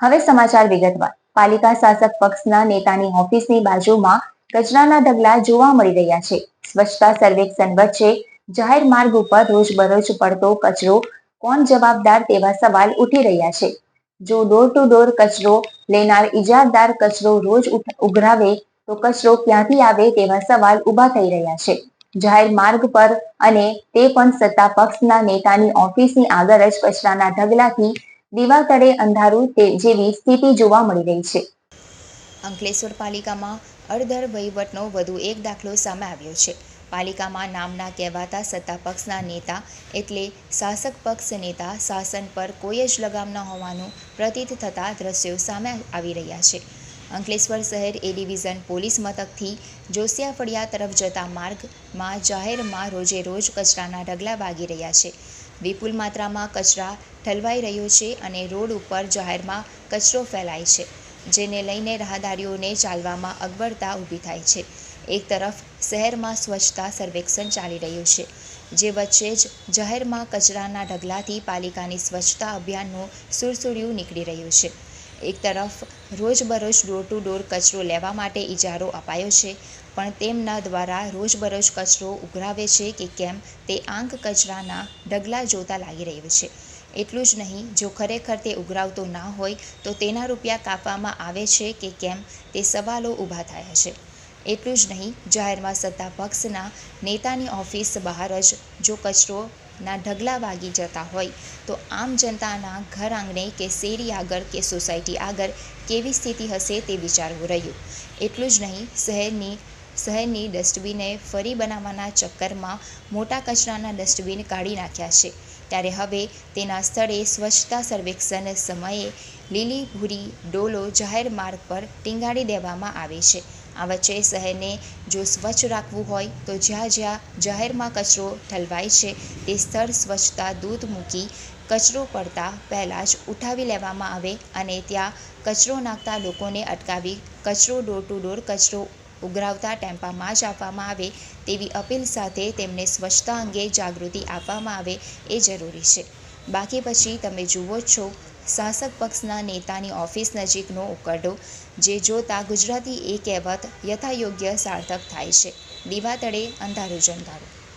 હવે સમાચાર વિગતવાર. પાલિકા શાસક પક્ષના નેતાની ઓફિસની બાજુમાં કચરાના ઢગલા જોવા મળી રહ્યા છે. સ્વચ્છતા સર્વેક્ષણ વચ્ચે જાહેર માર્ગ ઉપર રોજબરોજ પડતો કચરો કોણ જવાબદાર તેવા સવાલ ઉઠી રહ્યા છે. જો ડોર ટુ ડોર કચરો લેનાર ઇજારદાર કચરો રોજ ઉઘરાવે, તો કચરો ક્યાંથી આવે તેવા સવાલ ઊભા થઈ રહ્યા છે. જાહેર માર્ગ પર અને તે પણ સત્તા પક્ષના નેતાની ઓફિસની આગળ જ કચરાના ઢગલાથી દીવા તળે અંધારું તે જેવી સ્થિતિ જોવા મળી રહી છે. અંકલેશ્વર પાલિકામાં અડધર વહીવટનો વધુ એક દાખલો સામે આવ્યો છે. પાલિકામાં નામના કહેવાતા સત્તા પક્ષના નેતા એટલે શાસક પક્ષ નેતા શાસન પર કોઈ જ લગામ ન હોવાનું પ્રતીત થતા દ્રશ્યો સામે આવી રહ્યા છે. અંકલેશ્વર શહેર એ ડિવિઝન પોલીસ મથકથી જોસિયા ફળિયા તરફ જતા માર્ગમાં જાહેરમાં રોજે રોજ કચરાના ઢગલા વાગી રહ્યા છે. વિપુલ માત્રામાં કચરા ઠલવાઈ રહ્યો છે અને રોડ ઉપર જાહેરમાં કચરો ફેલાય છે, જેને લઈને રાહદારીઓને ચાલવામાં અગવડતા ઊભી થાય છે. એક તરફ શહેરમાં સ્વચ્છતા સર્વેક્ષણ ચાલી રહ્યું છે, જે વચ્ચે જ જાહેરમાં કચરાના ઢગલાથી પાલિકાની સ્વચ્છતા અભિયાનનું સુરસુડિયું નીકળી રહ્યું છે. એક તરફ રોજબરોજ ડોર ટુ ડોર કચરો લેવા માટે ઇજારો અપાયો છે, પણ તેમના દ્વારા રોજબરોજ કચરો ઉઘરાવે છે કે કેમ તે આંક કચરાના ઢગલા જોતા લાગી રહ્યું છે. એટલું જ નહીં, જો ખરેખર તે ઉઘરાવતો ના હોય, તો તેના રૂપિયા કાપવામાં આવે છે કે કેમ તે સવાલો ઊભા થયા છે એટલું જ નહીં, જાહેરમાં સત્તા પક્ષના નેતાની ઓફિસ બહાર જ જો કચરોના ઢગલા વાગી જતા હોય. તો આમ જનતાના ઘર આંગણે કે શેરી આગળ કે સોસાયટી આગળ કેવી સ્થિતિ હશે તે વિચારવું રહ્યું. એટલું જ નહીં, શહેરની શહેરની ડસ્ટબિને ફરી બનાવવાના ચક્કરમાં મોટા કચરાના ડસ્ટબિન કાઢી નાખ્યા છે. ત્યારે હવે તેના સ્થળે સ્વચ્છતા સર્વેક્ષણ સમયે લીલી ભૂરી ડોલો જાહેર માર્ગ પર ટીંગાડી દેવામાં આવે છે. આ વચ્ચે શહેરને જો સ્વચ્છ રાખવું હોય તો જ્યાં જ્યાં જાહેરમાં કચરો ઠલવાય છે તે સ્થળ સ્વચ્છતા દૂધ મૂકી કચરો પડતા પહેલાં જ ઉઠાવી લેવામાં આવે અને ત્યાં કચરો નાખતા લોકોને અટકાવી કચરો ડોર ટુ ડોર કચરો ઉઘરાવતા ટેમ્પામાં જ આપવામાં આવે તેવી અપીલ સાથે તેમને સ્વચ્છતા અંગે જાગૃતિ આપવામાં આવે એ જરૂરી છે. બાકી પછી તમે જુઓ છો, શાસક પક્ષના નેતાની ઓફિસ નજીકનો ઉકરડો, જે જોતા ગુજરાતી એ કહેવત યથાયોગ્ય સાર્થક થાય છે. દીવા તળે અંધારું જ અંધારું